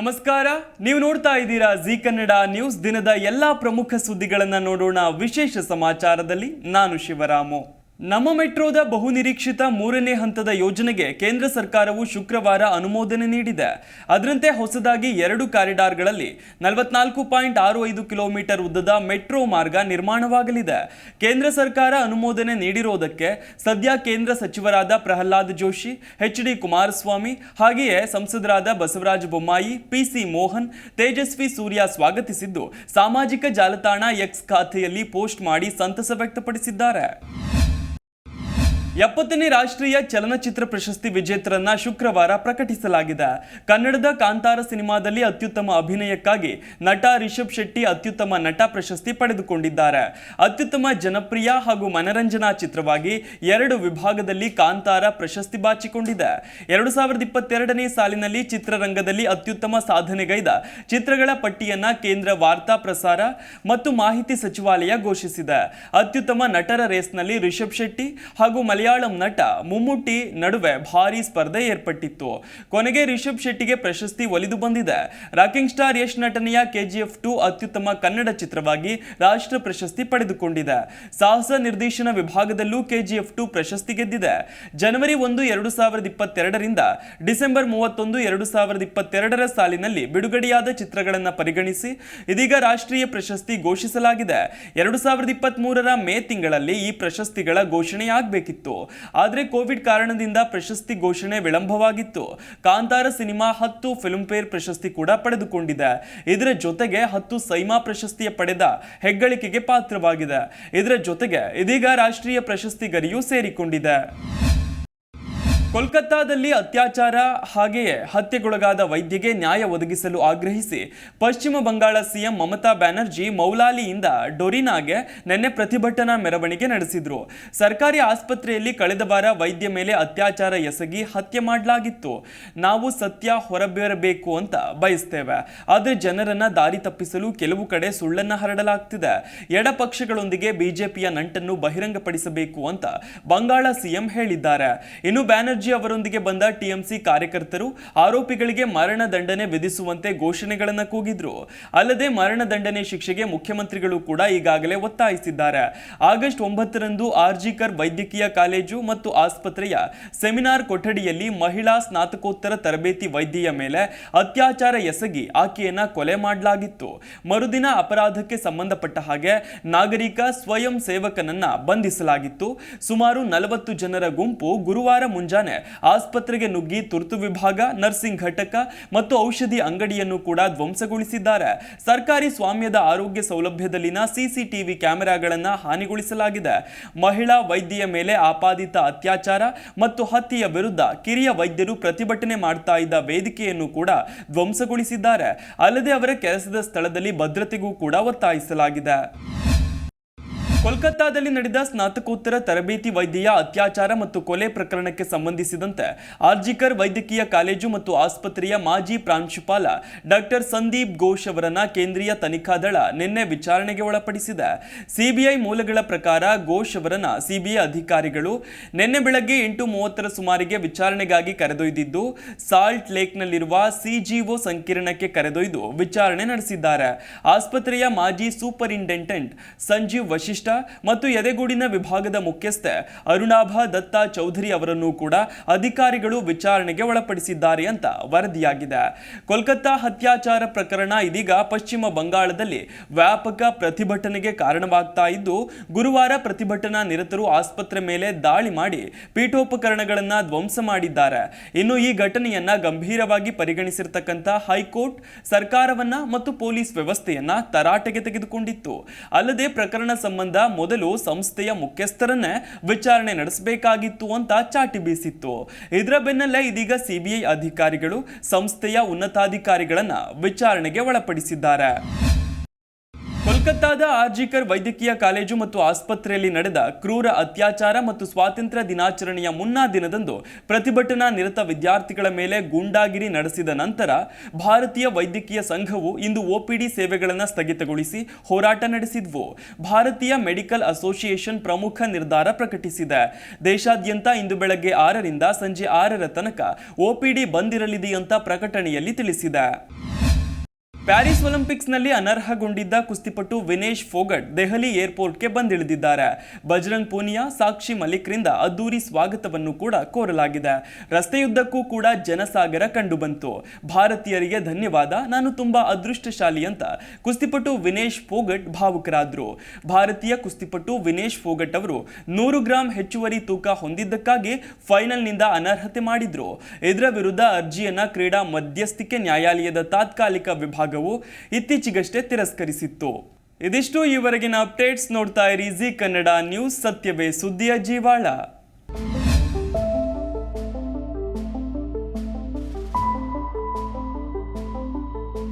ನಮಸ್ಕಾರ. ನೀವು ನೋಡ್ತಾ ಇದ್ದೀರಾ ಜಿ ಕನ್ನಡ ನ್ಯೂಸ್ ದಿನದ ಎಲ್ಲಾ ಪ್ರಮುಖ ಸುದ್ದಿಗಳನ್ನ ನೋಡೋಣ. ವಿಶೇಷ ಸಮಾಚಾರದಲ್ಲಿ ನಾನು ಶಿವರಾಮು. ನಮ್ಮ ಮೆಟ್ರೋದ ಬಹುನಿರೀಕ್ಷಿತ ಮೂರನೇ ಹಂತದ ಯೋಜನೆಗೆ ಕೇಂದ್ರ ಸರ್ಕಾರವು ಶುಕ್ರವಾರ ಅನುಮೋದನೆ ನೀಡಿದೆ. ಅದರಂತೆ ಹೊಸದಾಗಿ ಎರಡು ಕಾರಿಡಾರ್ಗಳಲ್ಲಿ ನಲವತ್ನಾಲ್ಕು ಪಾಯಿಂಟ್ ಆರು ಐದು ಕಿಲೋಮೀಟರ್ ಉದ್ದದ ಮೆಟ್ರೋ ಮಾರ್ಗ ನಿರ್ಮಾಣವಾಗಲಿದೆ. ಕೇಂದ್ರ ಸರ್ಕಾರ ಅನುಮೋದನೆ ನೀಡಿರುವುದಕ್ಕೆ ಸದ್ಯ ಕೇಂದ್ರ ಸಚಿವರಾದ ಪ್ರಹ್ಲಾದ್ ಜೋಶಿ ಎಚ್ ಡಿ ಕುಮಾರಸ್ವಾಮಿ ಹಾಗೆಯೇ ಸಂಸದರಾದ ಬಸವರಾಜ ಬೊಮ್ಮಾಯಿ, ಪಿಸಿ ಮೋಹನ್, ತೇಜಸ್ವಿ ಸೂರ್ಯ ಸ್ವಾಗತಿಸಿದ್ದು ಸಾಮಾಜಿಕ ಜಾಲತಾಣ ಎಕ್ಸ್ ಖಾತೆಯಲ್ಲಿ ಪೋಸ್ಟ್ ಮಾಡಿ ಸಂತಸ ವ್ಯಕ್ತಪಡಿಸಿದ್ದಾರೆ. ಎಪ್ಪತ್ತನೇ ರಾಷ್ಟ್ರೀಯ ಚಲನಚಿತ್ರ ಪ್ರಶಸ್ತಿ ವಿಜೇತರನ್ನ ಶುಕ್ರವಾರ ಪ್ರಕಟಿಸಲಾಗಿದೆ. ಕನ್ನಡದ ಕಾಂತಾರ ಸಿನಿಮಾದಲ್ಲಿ ಅತ್ಯುತ್ತಮ ಅಭಿನಯಕ್ಕಾಗಿ ನಟ ರಿಷಬ್ ಶೆಟ್ಟಿ ಅತ್ಯುತ್ತಮ ನಟ ಪ್ರಶಸ್ತಿ ಪಡೆದುಕೊಂಡಿದ್ದಾರೆ. ಅತ್ಯುತ್ತಮ ಜನಪ್ರಿಯ ಹಾಗೂ ಮನರಂಜನಾ ಚಿತ್ರವಾಗಿ ಎರಡು ವಿಭಾಗದಲ್ಲಿ ಕಾಂತಾರ ಪ್ರಶಸ್ತಿ ಬಾಚಿಕೊಂಡಿದೆ. ಎರಡು ಸಾವಿರದ ಇಪ್ಪತ್ತೆರಡನೇ ಸಾಲಿನಲ್ಲಿ ಚಿತ್ರರಂಗದಲ್ಲಿ ಅತ್ಯುತ್ತಮ ಸಾಧನೆಗೈದ ಚಿತ್ರಗಳ ಪಟ್ಟಿಯನ್ನ ಕೇಂದ್ರ ವಾರ್ತಾ ಪ್ರಸಾರ ಮತ್ತು ಮಾಹಿತಿ ಸಚಿವಾಲಯ ಘೋಷಿಸಿದೆ. ಅತ್ಯುತ್ತಮ ನಟರ ರೇಸ್ನಲ್ಲಿ ರಿಷಬ್ ಶೆಟ್ಟಿ ಹಾಗೂ ಮಲಯಾಳಂ ನಟ ಮುಮ್ಮುಟ್ಟಿ ನಡುವೆ ಭಾರೀ ಸ್ಪರ್ಧೆ ಏರ್ಪಟ್ಟಿತ್ತು. ಕೊನೆಗೆ ರಿಷಬ್ ಶೆಟ್ಟಿಗೆ ಪ್ರಶಸ್ತಿ ಒಲಿದು ಬಂದಿದೆ. ರಾಕಿಂಗ್ ಸ್ಟಾರ್ ಯಶ್ ನಟನೆಯ ಕೆಜಿಎಫ್ ಟು ಅತ್ಯುತ್ತಮ ಕನ್ನಡ ಚಿತ್ರವಾಗಿ ರಾಷ್ಟ್ರ ಪ್ರಶಸ್ತಿ ಪಡೆದುಕೊಂಡಿದೆ. ಸಾಹಸ ನಿರ್ದೇಶನ ವಿಭಾಗದಲ್ಲೂ ಕೆಜಿಎಫ್ ಟು ಪ್ರಶಸ್ತಿ ಗೆದ್ದಿದೆ. ಜನವರಿ ಒಂದು, ಎರಡು ಸಾವಿರದ ಇಪ್ಪತ್ತೆರಡರಿಂದ ಡಿಸೆಂಬರ್ ಮೂವತ್ತೊಂದು, ಎರಡು ಸಾವಿರದ ಇಪ್ಪತ್ತೆರಡರ ಸಾಲಿನಲ್ಲಿ ಬಿಡುಗಡೆಯಾದ ಚಿತ್ರಗಳನ್ನು ಪರಿಗಣಿಸಿ ಇದೀಗ ರಾಷ್ಟ್ರೀಯ ಪ್ರಶಸ್ತಿ ಘೋಷಿಸಲಾಗಿದೆ. ಎರಡು ಸಾವಿರದ ಇಪ್ಪತ್ತ್ ಮೂರರ ಮೇ ತಿಂಗಳಲ್ಲಿ ಈ ಪ್ರಶಸ್ತಿಗಳ ಘೋಷಣೆಯಾಗಬೇಕಿತ್ತು. ಆದರೆ ಕೋವಿಡ್ ಕಾರಣದಿಂದ ಪ್ರಶಸ್ತಿ ಘೋಷಣೆ ವಿಳಂಬವಾಗಿತ್ತು. ಕಾಂತಾರ ಸಿನಿಮಾ ಹತ್ತು ಫಿಲ್ಮ್ಫೇರ್ ಪ್ರಶಸ್ತಿ ಕೂಡ ಪಡೆದುಕೊಂಡಿದೆ. ಇದರ ಜೊತೆಗೆ ಹತ್ತು ಸೈಮಾ ಪ್ರಶಸ್ತಿಯ ಪಡೆದ ಹೆಗ್ಗಳಿಕೆಗೆ ಪಾತ್ರವಾಗಿದೆ. ಇದರ ಜೊತೆಗೆ ಇದೀಗ ರಾಷ್ಟ್ರೀಯ ಪ್ರಶಸ್ತಿ ಗರಿಯೂ ಸೇರಿಕೊಂಡಿದೆ. ಕೋಲ್ಕತ್ತಾದಲ್ಲಿ ಅತ್ಯಾಚಾರ, ಹಾಗೆಯೇ ಹತ್ಯೆಗೊಳಗಾದ ವೈದ್ಯಗೆ ನ್ಯಾಯ ಒದಗಿಸಲು ಆಗ್ರಹಿಸಿ ಪಶ್ಚಿಮ ಬಂಗಾಳ ಸಿಎಂ ಮಮತಾ ಬ್ಯಾನರ್ಜಿ ಮೌಲಾಲಿಯಿಂದ ಡೊರಿನಾಗೆ ನಿನ್ನೆ ಪ್ರತಿಭಟನಾ ಮೆರವಣಿಗೆ ನಡೆಸಿದ್ರು. ಸರ್ಕಾರಿ ಆಸ್ಪತ್ರೆಯಲ್ಲಿ ಕಳೆದ ವಾರ ವೈದ್ಯ ಮೇಲೆ ಅತ್ಯಾಚಾರ ಎಸಗಿ ಹತ್ಯೆ ಮಾಡಲಾಗಿತ್ತು. ನಾವು ಸತ್ಯ ಹೊರಬೇರಬೇಕು ಅಂತ ಬಯಸ್ತೇವೆ. ಆದರೆ ಜನರನ್ನ ದಾರಿ ತಪ್ಪಿಸಲು ಕೆಲವು ಕಡೆ ಸುಳ್ಳನ್ನ ಹರಡಲಾಗ್ತಿದೆ. ಎಡಪಕ್ಷಗಳೊಂದಿಗೆ ಬಿಜೆಪಿಯ ನಂಟನ್ನು ಬಹಿರಂಗಪಡಿಸಬೇಕು ಅಂತ ಬಂಗಾಳ ಸಿಎಂ ಹೇಳಿದ್ದಾರೆ. ಇನ್ನು ಬ್ಯಾನರ್ಜಿ ಅವರೊಂದಿಗೆ ಬಂದ ಟಿಎಂಸಿ ಕಾರ್ಯಕರ್ತರು ಆರೋಪಿಗಳಿಗೆ ಮರಣ ದಂಡನೆ ವಿಧಿಸುವಂತೆ ಘೋಷಣೆಗಳನ್ನು ಕೂಗಿದ್ರು. ಅಲ್ಲದೆ ಮರಣ ದಂಡನೆ ಶಿಕ್ಷೆಗೆ ಮುಖ್ಯಮಂತ್ರಿಗಳು ಕೂಡ ಈಗಾಗಲೇ ಒತ್ತಾಯಿಸಿದ್ದಾರೆ. ಆಗಸ್ಟ್ ಒಂಬತ್ತರಂದು ಆರ್ಜಿಕರ್ ವೈದ್ಯಕೀಯ ಕಾಲೇಜು ಮತ್ತು ಆಸ್ಪತ್ರೆಯ ಸೆಮಿನಾರ್ ಕೊಠಡಿಯಲ್ಲಿ ಮಹಿಳಾ ಸ್ನಾತಕೋತ್ತರ ತರಬೇತಿ ವೈದ್ಯೆಯ ಮೇಲೆ ಅತ್ಯಾಚಾರ ಎಸಗಿ ಆಕೆಯನ್ನ ಕೊಲೆ ಮಾಡಲಾಗಿತ್ತು. ಮರುದಿನ ಅಪರಾಧಕ್ಕೆ ಸಂಬಂಧಪಟ್ಟ ಹಾಗೆ ನಾಗರಿಕ ಸ್ವಯಂ ಸೇವಕನನ್ನ ಬಂಧಿಸಲಾಗಿತ್ತು. ಸುಮಾರು ನಲವತ್ತು ಜನರ ಗುಂಪು ಗುರುವಾರ ಮುಂಜಾನೆ ಆಸ್ಪತ್ರೆಗೆ ನುಗ್ಗಿ ತುರ್ತು ವಿಭಾಗ, ನರ್ಸಿಂಗ್ ಘಟಕ ಮತ್ತು ಔಷಧಿ ಅಂಗಡಿಯನ್ನು ಕೂಡ ಧ್ವಂಸಗೊಳಿಸಿದ್ದಾರೆ. ಸರ್ಕಾರಿ ಸ್ವಾಮ್ಯದ ಆರೋಗ್ಯ ಸೌಲಭ್ಯದಲ್ಲಿನ ಸಿಸಿಟಿವಿ ಕ್ಯಾಮೆರಾಗಳನ್ನು ಹಾನಿಗೊಳಿಸಲಾಗಿದೆ. ಮಹಿಳಾ ವೈದ್ಯೆಯ ಮೇಲೆ ಆಪಾದಿತ ಅತ್ಯಾಚಾರ ಮತ್ತು ಹತ್ಯೆಯ ವಿರುದ್ಧ ಕಿರಿಯ ವೈದ್ಯರು ಪ್ರತಿಭಟನೆ ಮಾಡ್ತಾ ಇದ್ದ ವೇದಿಕೆಯನ್ನು ಕೂಡ ಧ್ವಂಸಗೊಳಿಸಿದ್ದಾರೆ. ಅಲ್ಲದೆ ಅವರ ಕೆಲಸದ ಸ್ಥಳದಲ್ಲಿ ಭದ್ರತೆಗೂ ಕೂಡ ಒತ್ತಾಯಿಸಲಾಗಿದೆ. ಕೋಲ್ಕತ್ತಾದಲ್ಲಿ ನಡೆದ ಸ್ನಾತಕೋತ್ತರ ತರಬೇತಿ ವೈದ್ಯೆಯ ಅತ್ಯಾಚಾರ ಮತ್ತು ಕೊಲೆ ಪ್ರಕರಣಕ್ಕೆ ಸಂಬಂಧಿಸಿದಂತೆ ಆರ್ಜಿಕರ್ ವೈದ್ಯಕೀಯ ಕಾಲೇಜು ಮತ್ತು ಆಸ್ಪತ್ರೆಯ ಮಾಜಿ ಪ್ರಾಂಶುಪಾಲ ಡಾಕ್ಟರ್ ಸಂದೀಪ್ ಘೋಷ್ ಅವರನ್ನ ಕೇಂದ್ರೀಯ ತನಿಖಾ ದಳ ನಿನ್ನೆ ವಿಚಾರಣೆಗೆ ಒಳಪಡಿಸಿದೆ. ಸಿಬಿಐ ಮೂಲಗಳ ಪ್ರಕಾರ ಘೋಷ್ ಅವರನ್ನ ಸಿಬಿಐ ಅಧಿಕಾರಿಗಳು ನಿನ್ನೆ ಬೆಳಗ್ಗೆ ಎಂಟು ಮೂವತ್ತರ ಸುಮಾರಿಗೆ ವಿಚಾರಣೆಗಾಗಿ ಕರೆದೊಯ್ದಿದ್ದು, ಸಾಲ್ಟ್ ಲೇಕ್ನಲ್ಲಿರುವ ಸಿಜಿಒ ಸಂಕೀರ್ಣಕ್ಕೆ ಕರೆದೊಯ್ದು ವಿಚಾರಣೆ ನಡೆಸಿದ್ದಾರೆ. ಆಸ್ಪತ್ರೆಯ ಮಾಜಿ ಸೂಪರಿಂಟೆಂಡೆಂಟ್ ಸಂಜೀವ್ ವಶಿಷ್ಠ ಮತ್ತು ಎದೆಗೂಡಿನ ವಿಭಾಗದ ಮುಖ್ಯಸ್ಥೆ ಅರುಣಾಭ ದತ್ತಾ ಚೌಧರಿ ಅವರನ್ನು ಕೂಡ ಅಧಿಕಾರಿಗಳು ವಿಚಾರಣೆಗೆ ಒಳಪಡಿಸಿದ್ದಾರೆ ಅಂತ ವರದಿಯಾಗಿದೆ. ಕೋಲ್ಕತ್ತಾ ಹತ್ಯಾಚಾರ ಪ್ರಕರಣ ಇದೀಗ ಪಶ್ಚಿಮ ಬಂಗಾಳದಲ್ಲಿ ವ್ಯಾಪಕ ಪ್ರತಿಭಟನೆಗೆ ಕಾರಣವಾಗ್ತಾ ಇದ್ದು, ಗುರುವಾರ ಪ್ರತಿಭಟನಾ ನಿರತರು ಆಸ್ಪತ್ರೆ ಮೇಲೆ ದಾಳಿ ಮಾಡಿ ಪೀಠೋಪಕರಣಗಳನ್ನು ಧ್ವಂಸ ಮಾಡಿದ್ದಾರೆ. ಇನ್ನು ಈ ಘಟನೆಯನ್ನ ಗಂಭೀರವಾಗಿ ಪರಿಗಣಿಸಿರ್ತಕ್ಕಂಥ ಹೈಕೋರ್ಟ್ ಸರ್ಕಾರವನ್ನ ಮತ್ತು ಪೊಲೀಸ್ ವ್ಯವಸ್ಥೆಯನ್ನ ತರಾಟೆಗೆ ತೆಗೆದುಕೊಂಡಿತ್ತು. ಅಲ್ಲದೆ ಪ್ರಕರಣ ಸಂಬಂಧ ಮೊದಲು ಸಂಸ್ಥೆಯ ಮುಖ್ಯಸ್ಥರನ್ನೇ ವಿಚಾರಣೆ ನಡೆಸಬೇಕಾಗಿತ್ತು ಅಂತ ಚಾಟಿ ಬೀಸಿತ್ತು. ಇದರ ಬೆನ್ನಲ್ಲೇ ಇದೀಗ ಸಿಬಿಐ ಅಧಿಕಾರಿಗಳು ಸಂಸ್ಥೆಯ ಉನ್ನತಾಧಿಕಾರಿಗಳನ್ನ ವಿಚಾರಣೆಗೆ ಒಳಪಡಿಸಿದ್ದಾರೆ. ಕೋಲ್ಕತ್ತಾದ ಆರ್ಜಿಕರ್ ವೈದ್ಯಕೀಯ ಕಾಲೇಜು ಮತ್ತು ಆಸ್ಪತ್ರೆಯಲ್ಲಿ ನಡೆದ ಕ್ರೂರ ಅತ್ಯಾಚಾರ ಮತ್ತು ಸ್ವಾತಂತ್ರ್ಯ ದಿನಾಚರಣೆಯ ಮುನ್ನಾ ದಿನದಂದು ಪ್ರತಿಭಟನಾ ನಿರತ ವಿದ್ಯಾರ್ಥಿಗಳ ಮೇಲೆ ಗೂಂಡಾಗಿರಿ ನಡೆಸಿದ ನಂತರ ಭಾರತೀಯ ವೈದ್ಯಕೀಯ ಸಂಘವು ಇಂದು ಒಪಿಡಿ ಸೇವೆಗಳನ್ನು ಸ್ಥಗಿತಗೊಳಿಸಿ ಹೋರಾಟ ನಡೆಸಿದ್ವು. ಭಾರತೀಯ ಮೆಡಿಕಲ್ ಅಸೋಸಿಯೇಷನ್ ಪ್ರಮುಖ ನಿರ್ಧಾರ ಪ್ರಕಟಿಸಿದೆ. ದೇಶಾದ್ಯಂತ ಇಂದು ಬೆಳಗ್ಗೆ ಆರರಿಂದ ಸಂಜೆ ಆರರ ತನಕ ಒಪಿಡಿ ಬಂದಿರಲಿದೆ ಅಂತ ಪ್ರಕಟಣೆಯಲ್ಲಿ ತಿಳಿಸಿದೆ. ಪ್ಯಾರಿಸ್ ಒಲಿಂಪಿಕ್ಸ್ನಲ್ಲಿ ಅನರ್ಹಗೊಂಡಿದ್ದ ಕುಸ್ತಿಪಟು ವಿನೇಶ್ ಫೋಗಟ್ ದೆಹಲಿ ಏರ್ಪೋರ್ಟ್ಗೆ ಬಂದಿಳಿದಿದ್ದಾರೆ. ಬಜರಂಗ್ ಪೂನಿಯಾ, ಸಾಕ್ಷಿ ಮಲಿಕ್ರಿಂದ ಅದ್ದೂರಿ ಸ್ವಾಗತವನ್ನು ಕೂಡ ಕೋರಲಾಗಿದೆ. ರಸ್ತೆಯುದ್ದಕ್ಕೂ ಕೂಡ ಜನಸಾಗರ ಕಂಡುಬಂತು. ಭಾರತೀಯರಿಗೆ ಧನ್ಯವಾದ, ನಾನು ತುಂಬಾ ಅದೃಷ್ಟಶಾಲಿ ಅಂತ ಕುಸ್ತಿಪಟು ವಿನೇಶ್ ಫೋಗಟ್ ಭಾವುಕರಾದರು. ಭಾರತೀಯ ಕುಸ್ತಿಪಟು ವಿನೇಶ್ ಫೋಗಟ್ ಅವರು ನೂರು ಗ್ರಾಂ ಹೆಚ್ಚುವರಿ ತೂಕ ಹೊಂದಿದ್ದಕ್ಕಾಗಿ ಫೈನಲ್ನಿಂದ ಅನರ್ಹತೆ ಮಾಡಿದ್ರು. ಇದರ ವಿರುದ್ಧ ಅರ್ಜಿಯನ್ನ ಕ್ರೀಡಾ ಮಧ್ಯಸ್ಥಿಕೆ ನ್ಯಾಯಾಲಯದ ತಾತ್ಕಾಲಿಕ ವಿಭಾಗವು ಇತ್ತೀಚೆಗಷ್ಟೇ ತಿರಸ್ಕರಿಸಿತ್ತು. ಇದಿಷ್ಟು ಈವರೆಗಿನ ಅಪ್ಡೇಟ್ಸ್ ನೋಡ್ತಾ ಇರಿ ಜಿ ಕನ್ನಡ ನ್ಯೂಸ್ ಸತ್ಯವೇ ಸುದ್ದಿಯ ಜೀವಾಳ.